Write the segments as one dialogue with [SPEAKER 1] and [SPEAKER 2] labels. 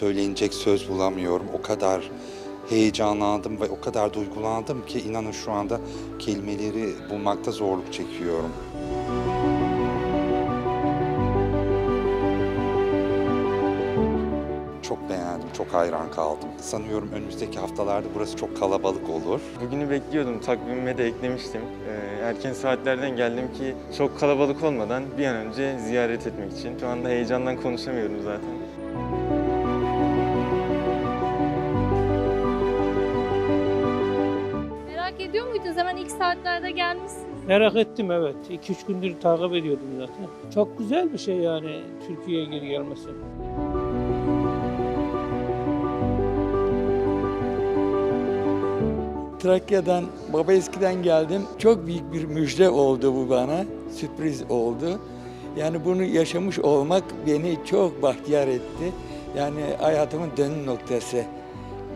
[SPEAKER 1] Söylenecek söz bulamıyorum. O kadar heyecanlandım ve o kadar duygulandım ki inanın şu anda kelimeleri bulmakta zorluk çekiyorum. Çok beğendim, çok hayran kaldım. Sanıyorum önümüzdeki haftalarda burası çok kalabalık olur.
[SPEAKER 2] Bugünü bekliyordum, takvimime de eklemiştim. Ee, erken saatlerden geldim ki çok kalabalık olmadan bir an önce ziyaret etmek için. Şu anda heyecandan konuşamıyorum zaten.
[SPEAKER 3] Hemen ilk saatlerde gelmişsiniz.
[SPEAKER 4] Merak ettim evet. 2-3 gündür takip ediyordum zaten. Çok güzel bir şey yani Türkiye'ye geri gelmesi.
[SPEAKER 5] Trakya'dan, Baba Eski'den geldim. Çok büyük bir müjde oldu bu bana. Sürpriz oldu. Yani bunu yaşamış olmak beni çok bahtiyar etti. Yani hayatımın dönüm noktası.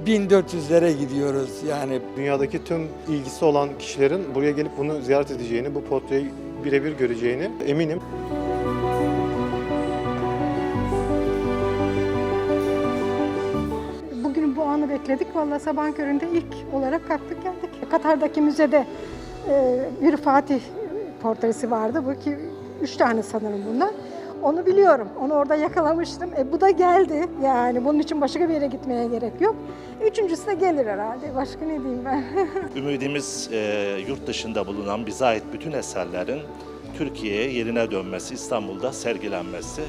[SPEAKER 5] 1400'lere gidiyoruz yani.
[SPEAKER 6] Dünyadaki tüm ilgisi olan kişilerin buraya gelip bunu ziyaret edeceğini, bu portreyi birebir göreceğini eminim.
[SPEAKER 7] Bugün bu anı bekledik. Vallahi sabahın köründe ilk olarak kalktık geldik. Katar'daki müzede e, bir Fatih portresi vardı. Bu ki üç tane sanırım bundan. Onu biliyorum. Onu orada yakalamıştım. E, bu da geldi. Yani bunun için başka bir yere gitmeye gerek yok. Üçüncüsü de gelir herhalde. Başka ne diyeyim ben?
[SPEAKER 8] Ümidimiz e, yurt dışında bulunan bize ait bütün eserlerin Türkiye'ye yerine dönmesi, İstanbul'da sergilenmesi.